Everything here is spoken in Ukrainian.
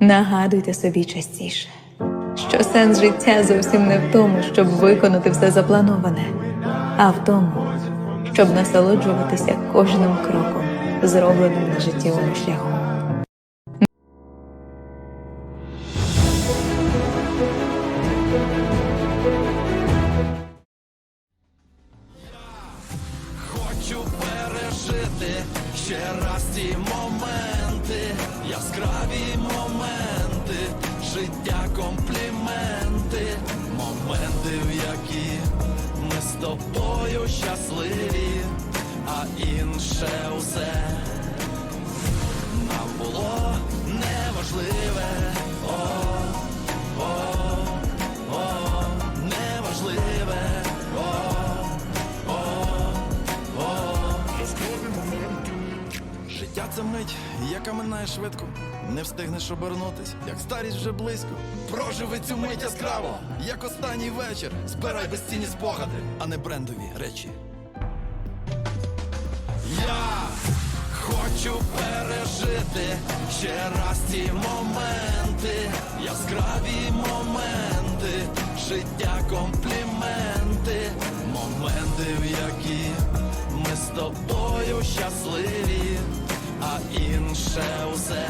Нагадуйте собі частіше, що сенс життя зовсім не в тому, щоб виконати все заплановане, а в тому, щоб насолоджуватися кожним кроком, зробленим на життєвому шляху. Хочу пережити ще раз ті моменти, яскраві моменти, життя компліменти, моменти, в які ми з тобою щасливі, Життя це мить, яка минає швидко. Не встигнеш обернутись, як старість вже близько. Проживи цю мить яскраво, як останній вечір. Збирай безцінні спогади, а не брендові речі. Я хочу пережити ще раз ті моменти, яскраві моменти, життя компліменти, моменти, в які ми з тобою щасливі, а інше усе